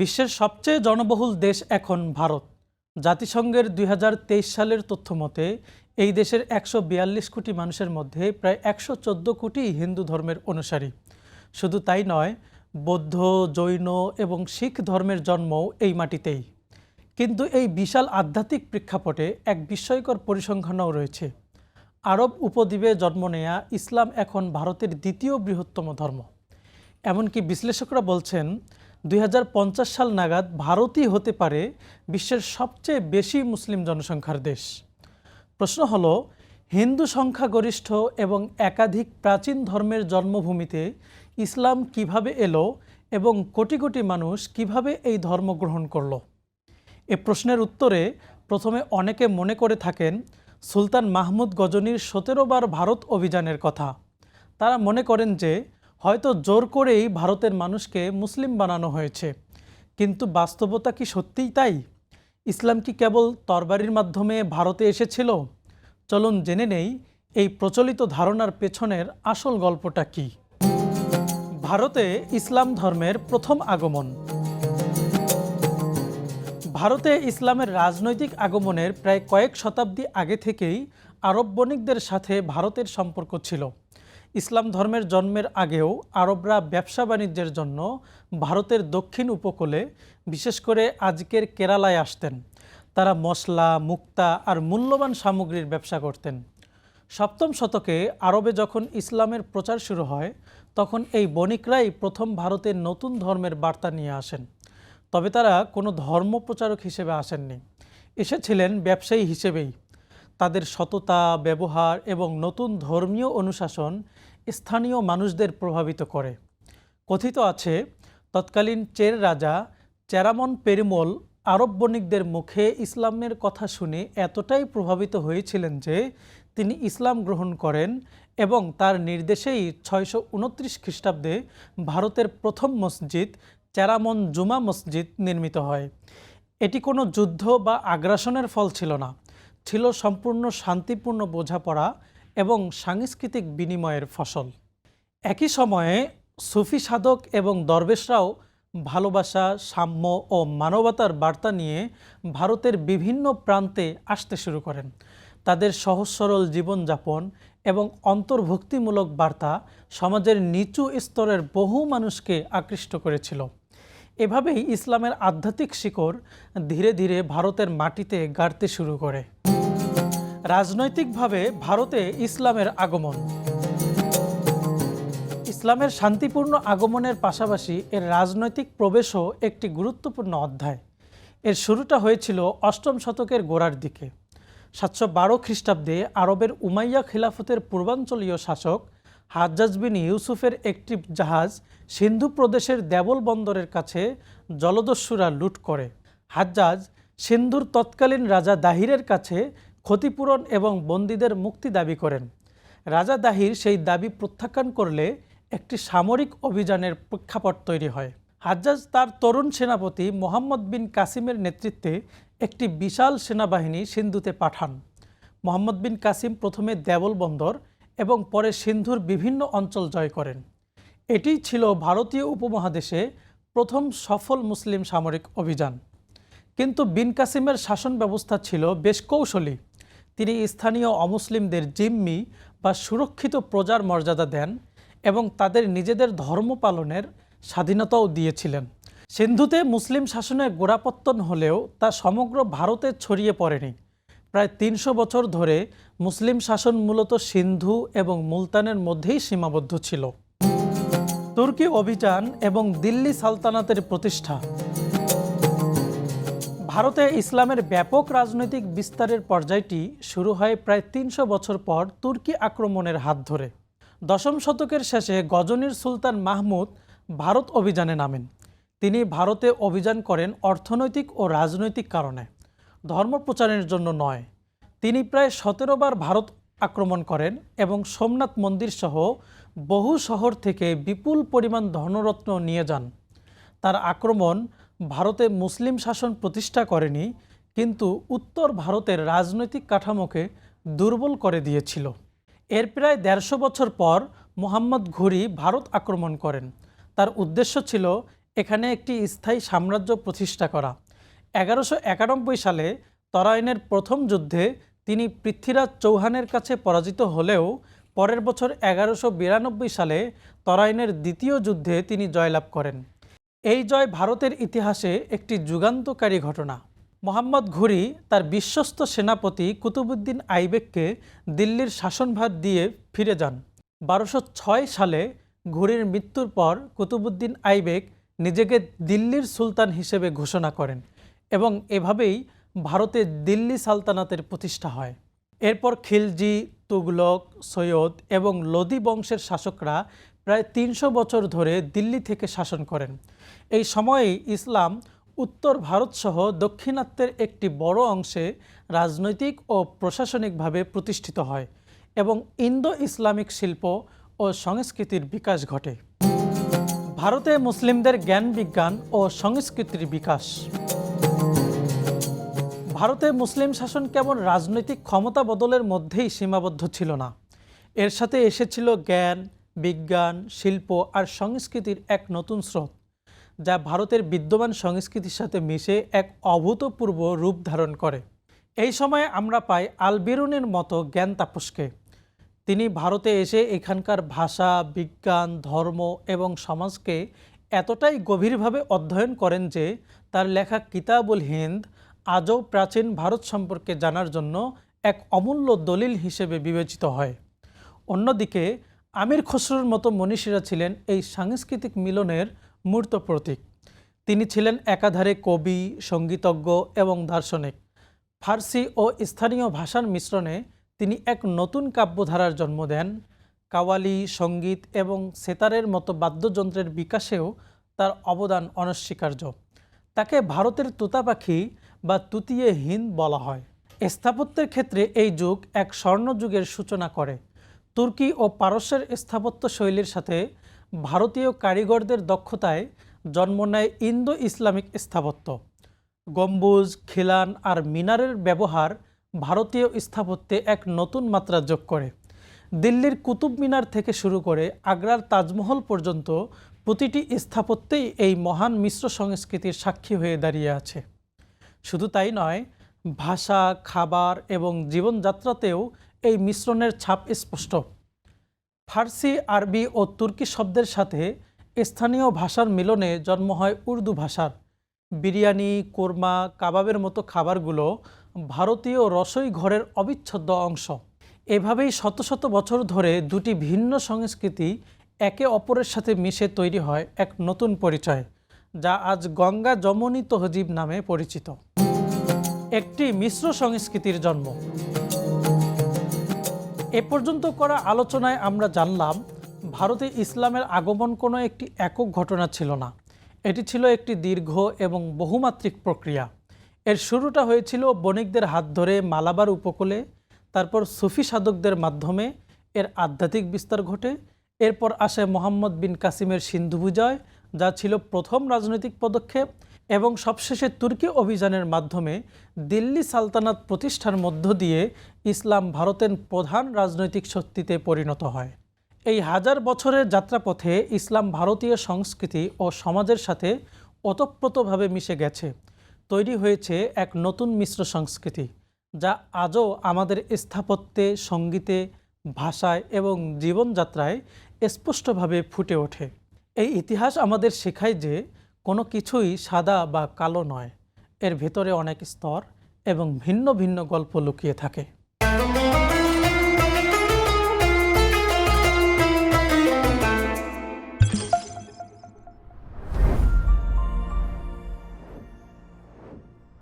বিশ্বের সবচেয়ে জনবহুল দেশ এখন ভারত। জাতিসংঘের দুই হাজার তেইশ সালের তথ্য মতে এই দেশের একশো বিয়াল্লিশ কোটি মানুষের মধ্যে প্রায় একশো চোদ্দ কোটি হিন্দু ধর্মের অনুসারী। শুধু তাই নয়, বৌদ্ধ, জৈন এবং শিখ ধর্মের জন্মও এই মাটিতেই। কিন্তু এই বিশাল আধ্যাত্মিক প্রেক্ষাপটে এক বিস্ময়কর পরিসংখ্যানও রয়েছে। আরব উপদ্বীপে জন্ম নেয়া ইসলাম এখন ভারতের দ্বিতীয় বৃহত্তম ধর্ম। এমনকি বিশ্লেষকরা বলছেন দুই হাজার পঞ্চাশ সাল নাগাদ ভারতই হতে পারে বিশ্বের সবচেয়ে বেশি মুসলিম জনসংখ্যার দেশ। প্রশ্ন হল, হিন্দু সংখ্যাগরিষ্ঠ এবং একাধিক প্রাচীন ধর্মের জন্মভূমিতে ইসলাম কীভাবে এলো এবং কোটি কোটি মানুষ কীভাবে এই ধর্ম গ্রহণ করল? এ প্রশ্নের উত্তরে প্রথমে অনেকে মনে করে থাকেন, সুলতান মাহমুদ গজনীর সতেরো বার ভারত অভিযানের কথা। তারা মনে করেন যে হয়তো জোর করেই ভারতের মানুষকে মুসলিম বানানো হয়েছে। কিন্তু বাস্তবতা কি সত্যিই তাই? ইসলাম কি কেবল তরবারির মাধ্যমে ভারতে এসেছিল? চলুন জেনে নেই এই প্রচলিত ধারণার পেছনের আসল গল্পটা কি। ভারতে ইসলাম ধর্মের প্রথম আগমন। ভারতে ইসলামের রাজনৈতিক আগমনের প্রায় কয়েক শতাব্দী আগে থেকেই আরব বণিকদের সাথে ভারতের সম্পর্ক ছিল। ইসলাম ধর্মের জন্মের আগেও আরবরা ব্যবসা বাণিজ্যের জন্য ভারতের দক্ষিণ উপকূলে, বিশেষ করে আজকের কেরালায় আসতেন। তারা মশলা, মুক্তা আর মূল্যবান সামগ্রীর ব্যবসা করতেন। সপ্তম শতকে আরবে যখন ইসলামের প্রচার শুরু হয়, তখন এই বণিকরাই প্রথম ভারতের নতুন ধর্মের বার্তা নিয়ে আসেন। তবে তারা কোনো ধর্ম প্রচারক হিসেবে আসেননি। এসেছিলেন ব্যবসায়ী হিসেবেই। তাদের সততা, ব্যবহার এবং নতুন ধর্মীয় অনুশাসন স্থানীয় মানুষদের প্রভাবিত করে। কথিত আছে, তৎকালীন চের রাজা চেরামন পেরিমল আরব বণিকদের মুখে ইসলামের কথা শুনে এতটাই প্রভাবিত হয়েছিলেন যে, তিনি ইসলাম গ্রহণ করেন এবং তার নির্দেশেই ছয়শো উনত্রিশ খ্রিস্টাব্দে ভারতের প্রথম মসজিদ চেরামন জুমা মসজিদ নির্মিত হয়। এটি কোনো যুদ্ধ বা আগ্রাসনের ফল ছিল না। ছিল সম্পূর্ণ শান্তিপূর্ণ বোঝাপড়া এবং সাংস্কৃতিক বিনিময়ের ফসল। একই সময়ে সুফি সাধক এবং দরবেশরাও ভালোবাসা, সাম্য ও মানবতার বার্তা নিয়ে ভারতের বিভিন্ন প্রান্তে আসতে শুরু করেন। তাদের সহজ সরল জীবনযাপন এবং অন্তর্ভুক্তিমূলক বার্তা সমাজের নিচু স্তরের বহু মানুষকে আকৃষ্ট করেছিল। এভাবেই ইসলামের আধ্যাত্মিক শিকড় ধীরে ধীরে ভারতের মাটিতে গাড়তে শুরু করে। রাজনৈতিকভাবে ভারতে ইসলামের আগমন। ইসলামের শান্তিপূর্ণ আগমনের পাশাপাশি এর রাজনৈতিক প্রবেশও একটি গুরুত্বপূর্ণ অধ্যায়। এর শুরুটা হয়েছিল অষ্টম শতকের গোড়ার দিকে। সাতশো বারো খ্রিস্টাব্দে আরবের উমাইয়া খিলাফতের পূর্বাঞ্চলীয় শাসক হাজ্জাজ বিন ইউসুফের একটি জাহাজ সিন্ধু প্রদেশের দেবল বন্দরের কাছে জলদস্যুরা লুট করে। হাজ্জাজ সিন্ধুর তৎকালীন রাজা দাহিরের কাছে ক্ষতিপূরণ এবং বন্দীদের মুক্তি দাবি করেন। রাজা দাহির সেই দাবি প্রত্যাখ্যান করলে একটি সামরিক অভিযানের প্রেক্ষাপট তৈরি হয়। হাজ্জাজ তার তরুণ সেনাপতি মোহাম্মদ বিন কাসিমের নেতৃত্বে একটি বিশাল সেনাবাহিনী সিন্ধুতে পাঠান। মোহাম্মদ বিন কাসিম প্রথমে দেবল বন্দর এবং পরে সিন্ধুর বিভিন্ন অঞ্চল জয় করেন। এটি ছিল ভারতীয় উপমহাদেশে প্রথম সফল মুসলিম সামরিক অভিযান। কিন্তু বিন কাসিমের শাসন ব্যবস্থা ছিল বেশ কৌশলী। তিনি স্থানীয় অমুসলিমদের জিম্মি বা সুরক্ষিত প্রজার মর্যাদা দেন এবং তাদের নিজেদের ধর্ম পালনের স্বাধীনতাও দিয়েছিলেন। সিন্ধুতে মুসলিম শাসনের গোড়াপত্তন হলেও তা সমগ্র ভারতে ছড়িয়ে পড়েনি। প্রায় তিনশো বছর ধরে মুসলিম শাসন মূলত সিন্ধু এবং মুলতানের মধ্যেই সীমাবদ্ধ ছিল। তুর্কি অভিযান এবং দিল্লি সালতানাতের প্রতিষ্ঠা ভারতে ইসলামের ব্যাপক রাজনৈতিক বিস্তারের পর্যায়টি শুরু হয় প্রায় তিনশো বছর পর তুর্কি আক্রমণের হাত ধরে। দশম শতকের শেষে গজনীর সুলতান মাহমুদ ভারত অভিযানে নামেন। তিনি ভারতে অভিযান করেন অর্থনৈতিক ও রাজনৈতিক কারণে। ধর্ম প্রচারের জন্য নয়। তিনি প্রায় সতেরো বার ভারত আক্রমণ করেন এবং সোমনাথ মন্দির সহ বহু শহর থেকে বিপুল পরিমাণ ধনরত্ন নিয়ে যান। তার আক্রমণ ভারতে মুসলিম শাসন প্রতিষ্ঠা করেনি, কিন্তু উত্তর ভারতের রাজনৈতিক কাঠামোকে দুর্বল করে দিয়েছিল। এর প্রায় দেড়শো বছর পর মোহাম্মদ ঘুরি ভারত আক্রমণ করেন। তার উদ্দেশ্য ছিল এখানে একটি স্থায়ী সাম্রাজ্য প্রতিষ্ঠা করা। এগারোশো একানব্বই সালে তরাইনের প্রথম যুদ্ধে তিনি পৃথ্বীরাজ চৌহানের কাছে পরাজিত হলেও পরের বছর এগারোশো সালে তরাইনের দ্বিতীয় যুদ্ধে তিনি জয়লাভ করেন। এই জয় ভারতের ইতিহাসে একটি যুগান্তকারী ঘটনা। মোহাম্মদ ঘুরি তার বিশ্বস্ত সেনাপতি কুতুবুদ্দিন আইবেককে দিল্লির শাসনভার দিয়ে ফিরে যান। বারোশো সালে ঘুরির মৃত্যুর পর কুতুবুদ্দিন আইবেক নিজেকে দিল্লির সুলতান হিসেবে ঘোষণা করেন এবং এভাবেই ভারতে দিল্লি সালতানাতের প্রতিষ্ঠা হয়। এরপর খিলজি, তুগলক, সৈয়দ এবং লোদি বংশের শাসকরা প্রায় তিনশো বছর ধরে দিল্লি থেকে শাসন করেন। এই সময়ে ইসলাম উত্তর ভারতসহ দক্ষিণাত্যের একটি বড় অংশে রাজনৈতিক ও প্রশাসনিকভাবে প্রতিষ্ঠিত হয় এবং ইন্দো ইসলামিক শিল্প ও সংস্কৃতির বিকাশ ঘটে। ভারতে মুসলিমদের জ্ঞান বিজ্ঞান ও সংস্কৃতির বিকাশ। ভারতে মুসলিম শাসন কেবল রাজনৈতিক ক্ষমতা বদলের মধ্যেই সীমাবদ্ধ ছিল না। এর সাথে এসেছিল জ্ঞান, বিজ্ঞান, শিল্প আর সংস্কৃতির এক নতুন স্রোত। যা ভারতের বিদ্যমান সংস্কৃতির সাথে মিশে এক অভূতপূর্ব রূপ ধারণ করে। এই সময়ে আমরা পাই আলবেরুনের মতো জ্ঞান তাপসকে। তিনি ভারতে এসে এখানকার ভাষা, বিজ্ঞান, ধর্ম এবং সমাজকে এতটাই গভীরভাবে অধ্যয়ন করেন যে তার লেখা কিতাবুল হিন্দ আজও প্রাচীন ভারত সম্পর্কে জানার জন্য এক অমূল্য দলিল হিসেবে বিবেচিত হয়। অন্যদিকে আমির খসরুর মতো মনীষীরা ছিলেন এই সাংস্কৃতিক মিলনের মূর্ত প্রতীক। তিনি ছিলেন একাধারে কবি, সঙ্গীতজ্ঞ এবং দার্শনিক। ফার্সি ও স্থানীয় ভাষার মিশ্রণে তিনি এক নতুন কাব্যধারার জন্ম দেন। কাওয়ালি, সংগীত এবং সেতারের মতো বাদ্যযন্ত্রের বিকাশেও তার অবদান অনস্বীকার্য। তাকে ভারতের তোতা পাখি বা তুতিয়ে হিন্দ বলা হয়। স্থাপত্যের ক্ষেত্রে এই যুগ এক স্বর্ণযুগের সূচনা করে। তুর্কি ও পারস্যের স্থাপত্য শৈলীর সাথে ভারতীয় কারিগরদের দক্ষতায় জন্ম নেয় ইন্দো ইসলামিক স্থাপত্য। গম্বুজ, খিলান আর মিনারের ব্যবহার ভারতীয় স্থাপত্যে এক নতুন মাত্রা যোগ করে। দিল্লির কুতুব মিনার থেকে শুরু করে আগ্রার তাজমহল পর্যন্ত প্রতিটি স্থাপত্যেই এই মহান মিশ্র সংস্কৃতির সাক্ষী হয়ে দাঁড়িয়ে আছে। শুধু তাই নয়, ভাষা, খাবার এবং জীবনযাত্রাতেও এই মিশ্রণের ছাপ স্পষ্ট। ফার্সি, আরবি ও তুর্কি শব্দের সাথে স্থানীয় ভাষার মিলনে জন্ম হয় উর্দু ভাষার। বিরিয়ানি, কোরমা, কাবাবের মতো খাবারগুলো ভারতীয় রসই ঘরের অবিচ্ছেদ্য অংশ। এভাবেই শত শত বছর ধরে দুটি ভিন্ন সংস্কৃতি একে অপরের সাথে মিশে তৈরি হয় এক নতুন পরিচয়, যা আজ গঙ্গা যমনী তহজিব নামে পরিচিত। একটি মিশ্র সংস্কৃতির জন্ম। এ পর্যন্ত করা আলোচনায় আমরা জানলাম, ভারতে ইসলামের আগমন কোনো একটি একক ঘটনা ছিল না। এটি ছিল একটি দীর্ঘ এবং বহুমাত্রিক প্রক্রিয়া। এর শুরুটা হয়েছিল বণিকদের হাত ধরে মালাবার উপকূলে, তারপর সুফি সাধকদের মাধ্যমে এর আধ্যাত্মিক বিস্তার ঘটে, এরপর আসে মোহাম্মদ বিন কাসিমের সিন্ধু বিজয় যা ছিল প্রথম রাজনৈতিক পদক্ষেপ এবং সবশেষে তুর্কি অভিযানের মাধ্যমে দিল্লি সালতানাত প্রতিষ্ঠার মধ্য দিয়ে ইসলাম ভারতের প্রধান রাজনৈতিক শক্তিতে পরিণত হয়। এই হাজার বছরের যাত্রাপথে ইসলাম ভারতীয় সংস্কৃতি ও সমাজের সাথে ওতপ্রোতভাবে মিশে গেছে। তৈরি হয়েছে এক নতুন মিশ্র সংস্কৃতি, যা আজও আমাদের স্থাপত্যে, সঙ্গীতে, ভাষায় এবং জীবনযাত্রায় স্পষ্টভাবে ফুটে ওঠে। এই ইতিহাস আমাদের শেখায় যে কোনো কিছুই সাদা বা কালো নয়। এর ভেতরে অনেক স্তর এবং ভিন্ন ভিন্ন গল্প লুকিয়ে থাকে।